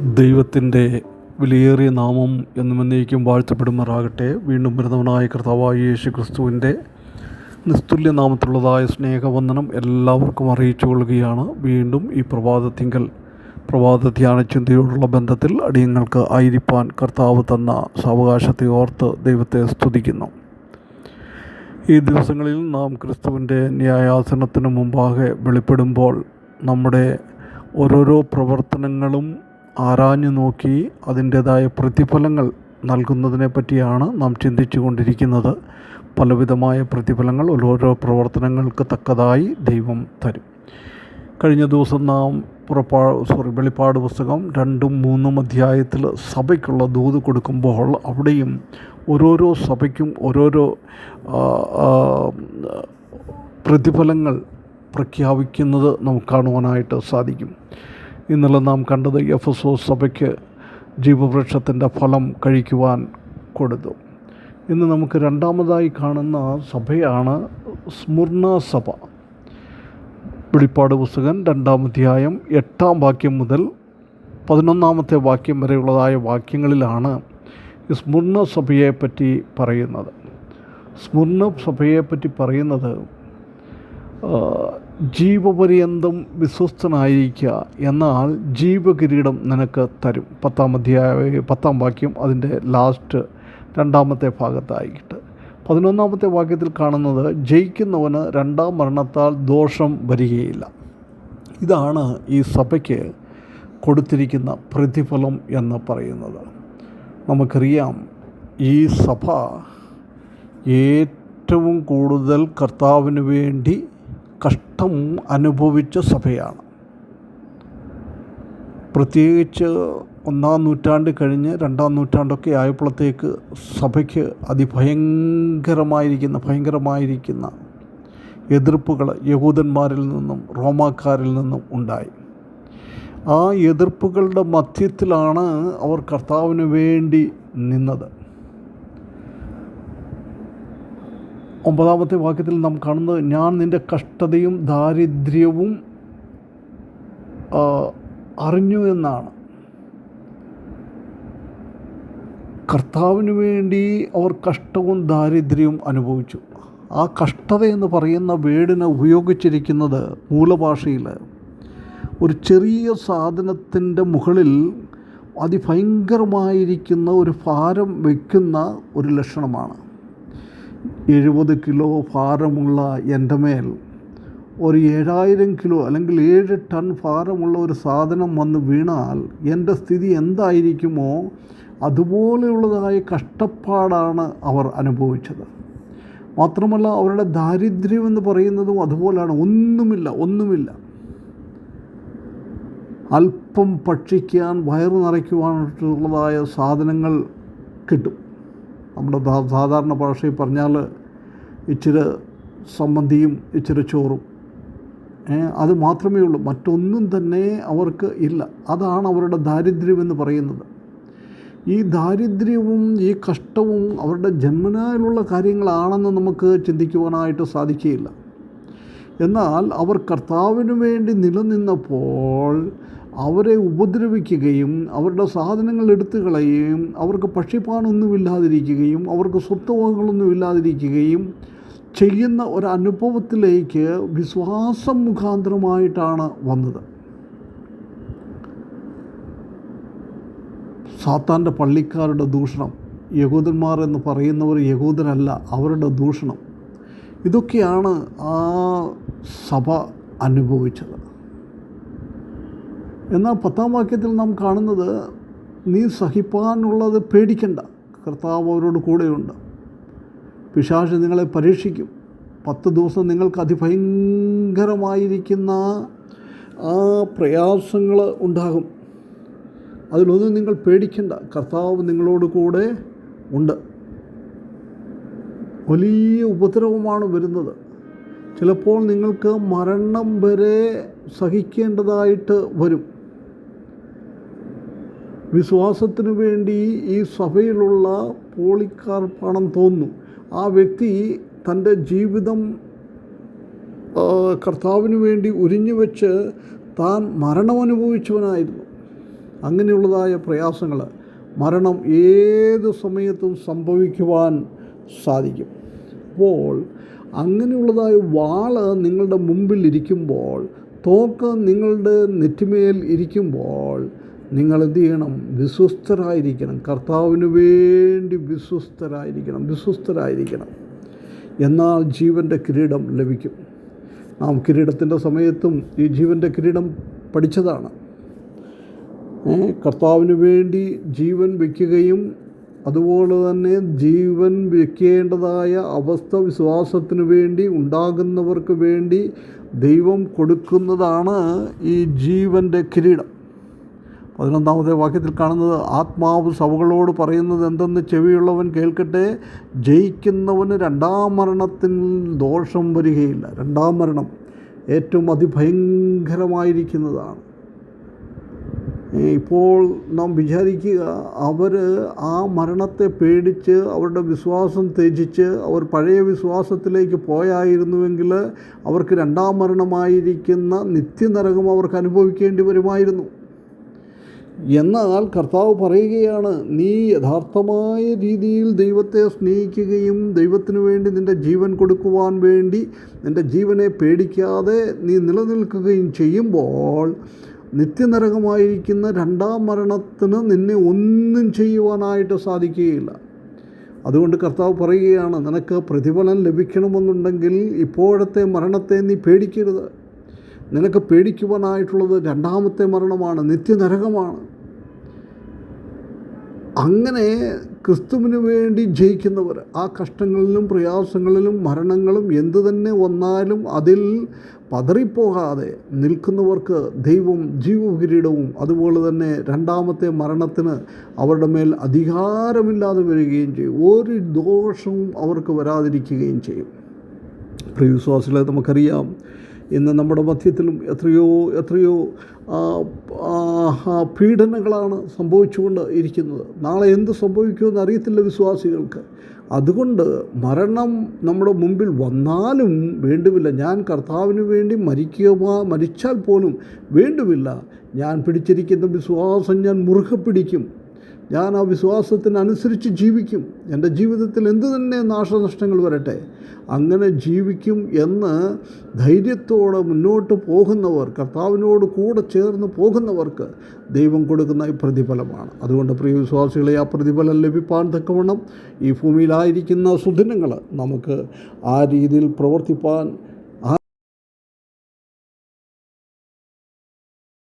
ദൈവത്തിന്റെ വിലയേറിയ നാമം എന്നും എന്നേക്കും വാഴ്ത്തപ്പെടുമാറാകട്ടെ. വീണ്ടും വരുന്നവനായ കർത്താവായ യേശു ക്രിസ്തുവിന്റെ നിസ്തുല്യ നാമത്തിലുള്ളതായ സ്നേഹവന്ദനം എല്ലാവർക്കും അറിയിച്ചു കൊള്ളുകയാണ്. വീണ്ടും ഈ പ്രഭാതത്തിങ്കൽ പ്രഭാത ധ്യാന ചിന്തയോടുള്ള ബന്ധത്തിൽ അടിയങ്ങൾക്ക് ആയിരിക്കാൻ കർത്താവ് തന്ന സാവകാശത്തെ ഓർത്ത് ദൈവത്തെ സ്തുതിക്കുന്നു. ഈ ദിവസങ്ങളിൽ നാം ക്രിസ്തുവിന്റെ ന്യായാസനത്തിന് മുമ്പാകെ വെളിപ്പെടുമ്പോൾ നമ്മുടെ ഓരോരോ പ്രവർത്തനങ്ങളും ആരാഞ്ഞു നോക്കി അതിന്റേതായ പ്രതിഫലങ്ങൾ നൽകുന്നതിനെ പറ്റിയാണ് നാം ചിന്തിച്ചു കൊണ്ടിരിക്കുന്നത് പലവിധമായ പ്രതിഫലങ്ങൾ ഓരോരോ പ്രവർത്തനങ്ങൾക്ക് തക്കതായി ദൈവം തരും. കഴിഞ്ഞ ദിവസം നാം പുറപ്പാ സോറി വെളിപ്പാട് പുസ്തകം രണ്ടും മൂന്നും അധ്യായത്തിൽ സഭയ്ക്കുള്ള ദൂത് കൊടുക്കുമ്പോൾ അവിടെയും ഓരോരോ സഭയ്ക്കും ഓരോരോ പ്രതിഫലങ്ങൾ പ്രഖ്യാപിക്കുന്നത് നമുക്ക് കാണുവാനായിട്ട് സാധിക്കും. ഇന്നലെ നാം കണ്ടത് എഫ് എസ് ഒ സഭയ്ക്ക് ജീവവൃക്ഷത്തിന്റെ ഫലം കഴിക്കുവാൻ കൊടുത്തു. ഇന്ന് നമുക്ക് രണ്ടാമതായി കാണുന്ന സഭയാണ് സ്മുർണ സഭ. വെളിപ്പാട് പുസ്തകം രണ്ടാം അധ്യായം എട്ടാം വാക്യം മുതൽ പതിനൊന്നാമത്തെ വാക്യം വരെയുള്ളതായ വാക്യങ്ങളിലാണ് സ്മുർണ സഭയെപ്പറ്റി പറയുന്നത്. സ്മുർണ സഭയെപ്പറ്റി പറയുന്നത് ജീവപര്യന്തം വിശ്വസ്തനായിരിക്കുക എന്നാൽ ജീവകിരീടം നിനക്ക് തരും. പത്താം അധ്യായ പത്താം വാക്യം അതിന്റെ ലാസ്റ്റ് രണ്ടാമത്തെ ഭാഗത്തായിട്ട്. പതിനൊന്നാമത്തെ വാക്യത്തിൽ കാണുന്നത് ജയിക്കുന്നവന് രണ്ടാം മരണത്താൽ ദോഷം വരികയില്ല. ഇതാണ് ഈ സഭയ്ക്ക് കൊടുത്തിരിക്കുന്ന പ്രതിഫലം എന്ന് പറയുന്നത്. നമുക്കറിയാം ഈ സഭ ഏറ്റവും കൂടുതൽ കർത്താവിന് വേണ്ടി കഷ്ടം അനുഭവിച്ച സഭയാണ്. പ്രത്യേകിച്ച് ഒന്നാം നൂറ്റാണ്ട് കഴിഞ്ഞ് രണ്ടാം നൂറ്റാണ്ടൊക്കെ ആയപ്പോഴത്തേക്ക് സഭയ്ക്ക് അതിഭയങ്കരമായിരിക്കുന്ന ഭയങ്കരമായിരിക്കുന്ന എതിർപ്പുകൾ യഹൂദന്മാരിൽ നിന്നും റോമാക്കാരിൽ നിന്നും ഉണ്ടായി. ആ എതിർപ്പുകളുടെ മധ്യത്തിലാണ് അവർ കർത്താവിന് വേണ്ടി നിന്നത്. ഒമ്പതാമത്തെ വാക്യത്തിൽ നാം കാണുന്നത് ഞാൻ നിന്റെ കഷ്ടതയും ദാരിദ്ര്യവും അറിഞ്ഞു എന്നാണ്. കർത്താവിന് വേണ്ടി അവർ കഷ്ടവും ദാരിദ്ര്യവും അനുഭവിച്ചു. ആ കഷ്ടത എന്ന് പറയുന്ന വേടിനെ ഉപയോഗിച്ചിരിക്കുന്നത് മൂലഭാഷയിൽ ഒരു ചെറിയ സാധനത്തിന്റെ മുകളിൽ അതിഭയങ്കരമായിരിക്കുന്ന ഒരു ഭാരം വയ്ക്കുന്ന ഒരു ലക്ഷണമാണ്. എഴുപത് കിലോ ഭാരമുള്ള എന്റെ മേൽ ഒരു ഏഴായിരം കിലോ അല്ലെങ്കിൽ ഏഴ് ടൺ ഭാരമുള്ള ഒരു സാധനം വന്ന് വീണാൽ എന്റെ സ്ഥിതി എന്തായിരിക്കുമോ? അതുപോലെയുള്ളതായ കഷ്ടപ്പാടാണ് അവർ അനുഭവിച്ചത്. മാത്രമല്ല അവരുടെ ദാരിദ്ര്യം എന്ന് പറയുന്നതും അതുപോലെയാണ്. ഒന്നുമില്ല ഒന്നുമില്ല. അല്പം ഭക്ഷിക്കാൻ വയറു നിറയ്ക്കുവാനായിട്ടുള്ളതായ സാധനങ്ങൾ കിട്ടും. നമ്മുടെ സാധാരണ ഭാഷയിൽ പറഞ്ഞാൽ ഇച്ചിരി സമ്മന്തിയും ഇച്ചിരി ചോറും. അത് മാത്രമേ ഉള്ളൂ. മറ്റൊന്നും തന്നെ അവർക്ക് ഇല്ല. അതാണ് അവരുടെ ദാരിദ്ര്യം എന്ന് പറയുന്നത്. ഈ ദാരിദ്ര്യവും ഈ കഷ്ടവും അവരുടെ ജന്മനാലുള്ള കാര്യങ്ങളാണെന്ന് നമുക്ക് ചിന്തിക്കുവാനായിട്ട് സാധിക്കുകയില്ല. എന്നാൽ അവർ കർത്താവിന് വേണ്ടി നിലനിന്നപ്പോൾ അവരെ ഉപദ്രവിക്കുകയും അവരുടെ സാധനങ്ങൾ എടുത്തു കളയുകയും അവർക്ക് പക്ഷിപ്പാനൊന്നുമില്ലാതിരിക്കുകയും അവർക്ക് സ്വത്തുവകകളൊന്നും ഇല്ലാതിരിക്കുകയും ചെയ്യുന്ന ഒരു അനുഭവത്തിലേക്ക് വിശ്വാസം മുഖാന്തരമായിട്ടാണ് വന്നത്. സാത്താന്റെ പള്ളിക്കാരുടെ ദൂഷണം യഹൂദന്മാർ എന്ന് പറയുന്നവർ യഹൂദരല്ല അവരുടെ ദൂഷണം. ഇതൊക്കെയാണ് ആ സഭ അനുഭവിച്ചത്. എന്നാൽ പത്താം വാക്യത്തിൽ നാം കാണുന്നത് നീ സഹിപ്പാനുള്ളത് പേടിക്കണ്ട. കർത്താവ് അവരോട് കൂടെയുണ്ട്. പിശാച് നിങ്ങളെ പരീക്ഷിക്കും. പത്ത് ദിവസം നിങ്ങൾക്ക് അതിഭയങ്കരമായിരിക്കുന്ന ആ പ്രയാസങ്ങൾ ഉണ്ടാകും. അതിലൊന്നും നിങ്ങൾ പേടിക്കണ്ട. കർത്താവ് നിങ്ങളോട് കൂടെ ഉണ്ട്. വലിയ ഉപദ്രവമാണ് വരുന്നത്. ചിലപ്പോൾ നിങ്ങൾക്ക് മരണം വരെ സഹിക്കേണ്ടതായിട്ട് വരും. വിശ്വാസത്തിന് വേണ്ടി ഈ സഭയിലുള്ള പോളിക്കാർപ്പാണെന്ന് തോന്നുന്നു ആ വ്യക്തി തന്റെ ജീവിതം കർത്താവിന് വേണ്ടി ഉരിഞ്ഞു വെച്ച് താൻ മരണമനുഭവിച്ചവനായിരുന്നു. അങ്ങനെയുള്ളതായ പ്രയാസങ്ങൾ മരണം ഏത് സമയത്തും സംഭവിക്കുവാൻ സാധിക്കും. അപ്പോൾ അങ്ങനെയുള്ളതായ വാൾ നിങ്ങളുടെ മുമ്പിൽ ഇരിക്കുമ്പോൾ തോക്ക് നിങ്ങളുടെ നെറ്റിമേൽ ഇരിക്കുമ്പോൾ നിങ്ങൾ എന്ത് ചെയ്യണം? വിശ്വസ്തരായിരിക്കണം. കർത്താവിന് വേണ്ടി വിശ്വസ്തരായിരിക്കണം. വിശ്വസ്തരായിരിക്കണം. എന്നാൽ ജീവന്റെ കിരീടം ലഭിക്കും. നാം കിരീടത്തിന്റെ സമയത്തും ഈ ജീവന്റെ കിരീടം പഠിച്ചതാണ്. കർത്താവിന് വേണ്ടി ജീവൻ വയ്ക്കുകയും അതുപോലെ തന്നെ ജീവൻ വയ്ക്കേണ്ടതായ അവസ്ഥ വിശ്വാസത്തിന് വേണ്ടി ഉണ്ടാകുന്നവർക്ക് വേണ്ടി ദൈവം കൊടുക്കുന്നതാണ് ഈ ജീവന്റെ കിരീടം. പതിനൊന്നാമത്തെ വാക്യത്തിൽ കാണുന്നത് ആത്മാവ് സഭകളോട് പറയുന്നത് എന്തെന്ന് ചെവിയുള്ളവൻ കേൾക്കട്ടെ ജയിക്കുന്നവന് രണ്ടാം മരണത്തിൽ ദോഷം വരികയില്ല. രണ്ടാം മരണം ഏറ്റവും അതിഭയങ്കരമായിരിക്കുന്നതാണ്. ഇപ്പോൾ നാം വിചാരിക്കുക അവർ ആ മരണത്തെ പേടിച്ച് അവരുടെ വിശ്വാസം ത്യജിച്ച് അവർ പഴയ വിശ്വാസത്തിലേക്ക് പോയായിരുന്നുവെങ്കിൽ അവർക്ക് രണ്ടാം മരണമായിരിക്കുന്ന നിത്യനരകം അവർക്ക് അനുഭവിക്കേണ്ടി വരുമായിരുന്നു. എന്നാൽ കർത്താവ് പറയുകയാണ് നീ യഥാർത്ഥമായ രീതിയിൽ ദൈവത്തെ സ്നേഹിക്കുകയും ദൈവത്തിന് വേണ്ടി നിന്റെ ജീവൻ കൊടുക്കുവാൻ വേണ്ടി നിന്റെ ജീവനെ പേടിക്കാതെ നീ നിലനിൽക്കുകയും ചെയ്യുമ്പോൾ നിത്യനരകമായിരിക്കുന്ന രണ്ടാം മരണത്തിന് നിന്നെ ഒന്നും ചെയ്യുവാനായിട്ട് സാധിക്കുകയില്ല. അതുകൊണ്ട് കർത്താവ് പറയുകയാണ് നിനക്ക് പ്രതിഫലം ലഭിക്കണമെന്നുണ്ടെങ്കിൽ ഇപ്പോഴത്തെ മരണത്തെ നീ പേടിക്കരുത്. നിനക്ക് പേടിക്കുവാനായിട്ടുള്ളത് രണ്ടാമത്തെ മരണമാണ് നിത്യനരകമാണ്. അങ്ങനെ ക്രിസ്തുവിന് വേണ്ടി ജയിക്കുന്നവർ ആ കഷ്ടങ്ങളിലും പ്രയാസങ്ങളിലും മരണങ്ങളും എന്തു തന്നെ വന്നാലും അതിൽ പതറിപ്പോകാതെ നിൽക്കുന്നവർക്ക് ദൈവം ജീവകിരീടവും അതുപോലെ തന്നെ രണ്ടാമത്തെ മരണത്തിന് അവരുടെ മേൽ അധികാരമില്ലാതെ വരികയും ചെയ്യും. ഒരു ദോഷവും അവർക്ക് വരാതിരിക്കുകയും ചെയ്യും. പ്രിയ വിശ്വാസികളെ നമുക്കറിയാം ഇന്ന് നമ്മുടെ മധ്യത്തിലും എത്രയോ എത്രയോ പീഡനങ്ങളാണ് സംഭവിച്ചുകൊണ്ട് ഇരിക്കുന്നത്. നാളെ എന്ത് സംഭവിക്കുമെന്ന് അറിയത്തില്ല വിശ്വാസികൾക്ക്. അതുകൊണ്ട് മരണം നമ്മുടെ മുമ്പിൽ വന്നാലും വേണ്ടുമില്ല. ഞാൻ കർത്താവിന് വേണ്ടി മരിക്കുക മരിച്ചാൽ പോലും വേണ്ടുമില്ല. ഞാൻ പിടിച്ചിരിക്കുന്ന വിശ്വാസം ഞാൻ മുറുകെ പിടിക്കും. ഞാൻ ആ വിശ്വാസത്തിനനുസരിച്ച് ജീവിക്കും. എന്റെ ജീവിതത്തിൽ എന്ത് തന്നെ നാശനഷ്ടങ്ങൾ വരട്ടെ അങ്ങനെ ജീവിക്കും എന്ന് ധൈര്യത്തോടെ മുന്നോട്ട് പോകുന്നവർ കർത്താവിനോട് കൂടെ ചേർന്ന് പോകുന്നവർക്ക് ദൈവം കൊടുക്കുന്ന ഈ പ്രതിഫലമാണ്. അതുകൊണ്ട് പ്രിയ വിശ്വാസികളെ ആ പ്രതിഫലം ലഭിപ്പാൻ തക്കവണ്ണം ഈ ഭൂമിയിലായിരിക്കുന്ന സുദിനങ്ങൾ നമുക്ക് ആ രീതിയിൽ പ്രവർത്തിപ്പാൻ